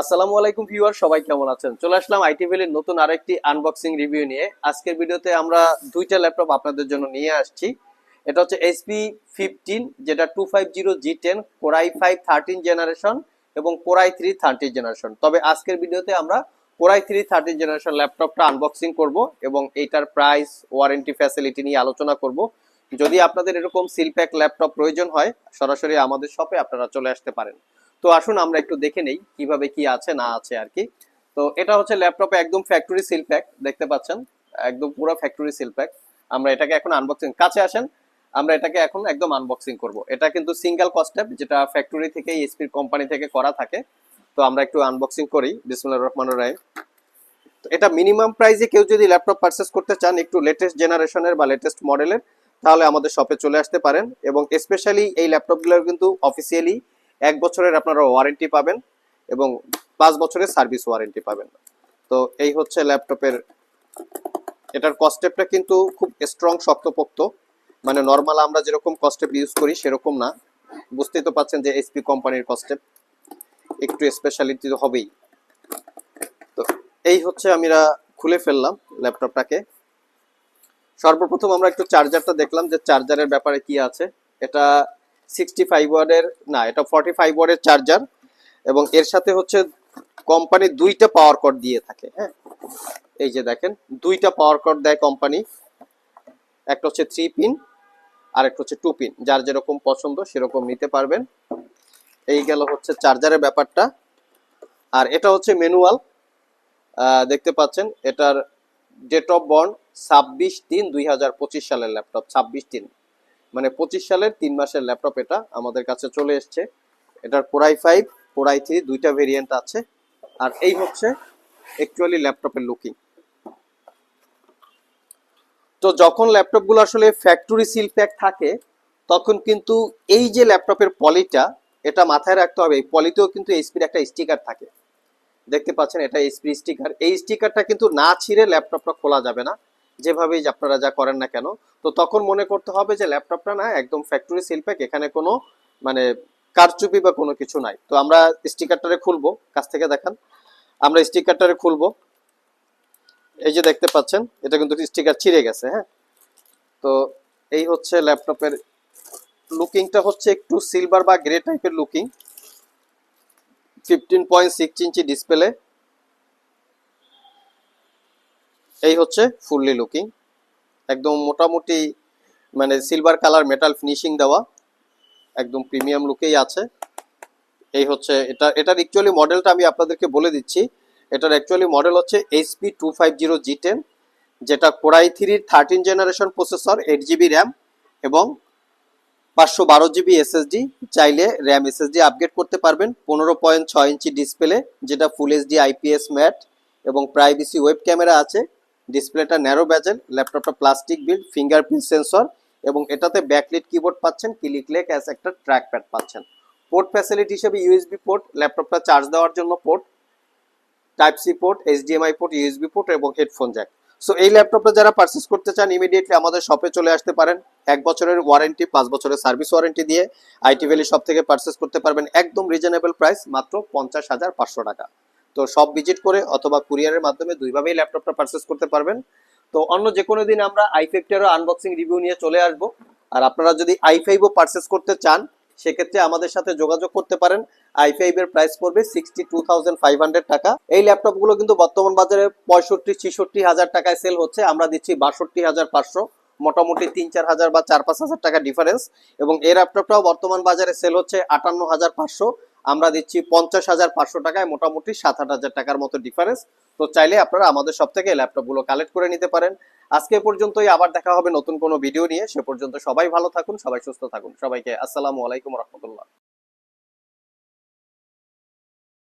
আসসালামু আলাইকুম ভিউয়ার, সবাই কেমন আছেন? চলে আসলাম নতুন আরেকটি আনবক্সিং রিভিউ নিয়ে। আজকের ভিডিওতে আমরা দুইটা ল্যাপটপ আপনাদের জন্য নিয়ে আসছি। এটা হচ্ছে এইচপি ফিফটিন যেটা two five zero G ten five thirteen generation এবং থ্রি থার্টিন জেনারেশন তবে আজকের ভিডিওতে আমরা থ্রি থার্টিন জেনারেশন ল্যাপটপটা আনবক্সিং করব এবং এইটার প্রাইস ওয়ারেন্টি ফ্যাসিলিটি নিয়ে আলোচনা করব। যদি আপনাদের এরকম সিলপ্যাক ল্যাপটপ প্রয়োজন হয়, সরাসরি আমাদের শপে আপনারা চলে আসতে পারেন। তো আসুন আমরা একটু দেখে নেই কীভাবে কি আছে, না আছে আর কি। তো এটা হচ্ছে ল্যাপটপে একদম ফ্যাক্টরি সিল প্যাক দেখতে পাচ্ছেন? একদম পুরো ফ্যাক্টরি সিল প্যাক আমরা এটাকে এখন আনবক্সিং কাছে আসেন, আমরা এটাকে এখন একদম আনবক্সিং করব। এটা কিন্তু সিঙ্গেল কস্টেপ যেটা ফ্যাক্টরি থেকে এসপির কোম্পানি থেকে করা থাকে। তো আমরা একটু আনবক্সিং করি, বিসমুল্লাহ রহমান রাহিম তো এটা মিনিমাম প্রাইসে কেউ যদি ল্যাপটপ পারচেস করতে চান একটু লেটেস্ট জেনারেশনের বা লেটেস্ট মডেলের তাহলে আমাদের শপে চলে আসতে পারেন। এবং স্পেশালি এই ল্যাপটপগুলোর কিন্তু অফিসিয়ালি এক বছরের আপনারা ওয়ারেন্টি পাবেন এবং পাঁচ বছরের সার্ভিস ওয়ারেন্টি পাবেন। তো এই হচ্ছে ল্যাপটপের এটার কস্টেপটা কিন্তু খুব স্ট্রং শক্তপোক্ত। মানে নর্মাল আমরা যেরকম কস্টেপ ইউজ করি সেরকম না। বুঝতেই তো পাচ্ছেন যে এসপি কোম্পানির কস্টেপ একটু স্পেশালিটি তো হবেই। তো এই হচ্ছে আমরা খুলে ফেললাম ল্যাপটপটাকে সর্বপ্রথম আমরা একটু চার্জারটা দেখলাম যে চার্জারের ব্যাপারে কি আছে। এটা সিক্সটি ফাইভ ওয়ার্ডের না, এটা ফর্টি ফাইভ ওয়ার্ডের চার্জার এবং এর সাথে হচ্ছে কোম্পানি দুইটা পাওয়ার কর্ড দিয়ে থাকে হ্যাঁ? এই যে দেখেন, দুইটা পাওয়ার কর্ড দেয় কোম্পানি একটা হচ্ছে থ্রি পিন আর একটা হচ্ছে টু পিন যার যেরকম পছন্দ, সেরকম নিতে পারবেন। এই গেল হচ্ছে চার্জারের ব্যাপারটা। আর এটা হচ্ছে ম্যানুয়াল দেখতে পাচ্ছেন, এটার ডেট অফ বর্ন ছাব্বিশ তিন দুই সালের ল্যাপটপ ছাব্বিশ তিন। মানে পঁচিশ সালের তিন মাসের ল্যাপটপ এটা আমাদের কাছে চলে এসছে। এটার core i five core i three দুইটা ভেরিয়েন্ট আছে। আর এই হচ্ছে অ্যাকচুয়ালি ল্যাপটপের লুকিং তো যখন ল্যাপটপগুলো আসলে ফ্যাক্টরি সিল প্যাক থাকে, তখন কিন্তু এই যে ল্যাপটপের পলিটা এটা মাথায় রাখতে হবে। এই পলিতেও কিন্তু এইচপির একটা স্টিকার থাকে। দেখতে পাচ্ছেন, এটা এইচপি স্টিকার এই স্টিকারটা কিন্তু না ছিঁড়ে ল্যাপটপটা খোলা যাবে না। যেভাবেই আপনারা যা করেন না কেন, তো তখন মনে করতে হবে যে ল্যাপটপটা না একদম ফ্যাক্টরি সিল এখানে কোনো মানে কারচুপি বা কোনো কিছু নাই। তো আমরা স্টিকারটারে খুলবো, কাছ থেকে দেখান। আমরা স্টিকারটারে খুলবো। এই যে দেখতে পাচ্ছেন, এটা কিন্তু স্টিকার ছিঁড়ে গেছে হ্যাঁ? তো এই হচ্ছে ল্যাপটপের লুকিংটা হচ্ছে একটু সিলভার বা গ্রে টাইপের looking fifteen point six inch display এই হচ্ছে ফুললি লুকিং একদম মোটামুটি মানে সিলভার কালার মেটাল ফিনিশিং দেওয়া, একদম প্রিমিয়াম লুকেই আছে। এই হচ্ছে এটা, এটার অ্যাকচুয়ালি মডেলটা আমি আপনাদেরকে বলে দিচ্ছি। এটার অ্যাকচুয়ালি মডেল হচ্ছে HP two five zero G ten যেটা কোরাই থ্রির thirteen generation processor eight GB RAM এবং পাঁচশো বারো জিবি এসএসডি চাইলে র্যাম এসএসডি আপগ্রেড করতে পারবেন। পনেরো পয়েন্ট ছয় ইঞ্চি ডিসপ্লে যেটা ফুল এইচডি আইপিএস ম্যাট এবং প্রাইভেসি ওয়েব ক্যামেরা আছে। ডিসপ্লেটা ন্যারো ব্যাজেল ল্যাপটপটা প্লাস্টিক বিল্ড ফিঙ্গারপ্রিন্ট সেন্সর এবং এটাতে ব্যাকলিট কিবোর্ড পাচ্ছেন ক্লিক লেক অ্যাস একটা ট্র্যাক প্যাড পাচ্ছেন। পোর্ট ফ্যাসিলিটি হিসেবে ইউএসবি পোর্ট ল্যাপটপটা চার্জ দেওয়ার জন্য port type C port HDMI port USB port এবং হেডফোন জ্যাক সো এই ল্যাপটপটা যারা পারচেস করতে চান ইমিডিয়েটলি আমাদের শপে চলে আসতে পারেন। এক বছরের ওয়ারেন্টি পাঁচ বছরের সার্ভিস ওয়ারেন্টি দিয়ে আইটি ভ্যালি শপ থেকে পারচেস করতে পারবেন একদম রিজনেবল প্রাইস মাত্র পঞ্চাশ হাজার পাঁচশো টাকা। তো সব ভিজিট করে অথবা কুরিয়ারের মাধ্যমে দুইভাবেই ল্যাপটপটা পারচেস করতে পারবেন। তো অন্য যে কোনো দিন আমরা আই ফাইভটারও আনবক্সিং রিভিউ নিয়ে চলে আসব। আর আপনারা যদি আই ফাইভও পারচেস করতে চান, সেক্ষেত্রে আমাদের সাথে যোগাযোগ করতে পারেন। আই ফাইভ এর প্রাইস পড়বে sixty two thousand five hundred টাকা। এই ল্যাপটপগুলো কিন্তু বর্তমান বাজারে পঁয়ষট্টি, ছিষট্টি হাজার টাকায় সেল হচ্ছে। আমরা দিচ্ছি বাষট্টি হাজার পাঁচশো। মোটামুটি তিন চার হাজার বা চার পাঁচ হাজার টাকা ডিফারেন্স এবং এই ল্যাপটপটাও বর্তমান বাজারে সেল হচ্ছে আটান্ন হাজার পাঁচশো। আমরা দিচ্ছি পঞ্চাশ হাজার পাঁচশো টাকায় মোটামুটি সাত আট হাজার টাকার মতো ডিফারেন্স তো চাইলে আপনারা আমাদের সব থেকে ল্যাপটপগুলো কালেক্ট করে নিতে পারেন। আজকে পর্যন্তই, আবার দেখা হবে নতুন কোনো ভিডিও নিয়ে। সে পর্যন্ত সবাই ভালো থাকুন, সবাই সুস্থ থাকুন। সবাইকে আসসালামু আলাইকুম রহমতুল্লাহ।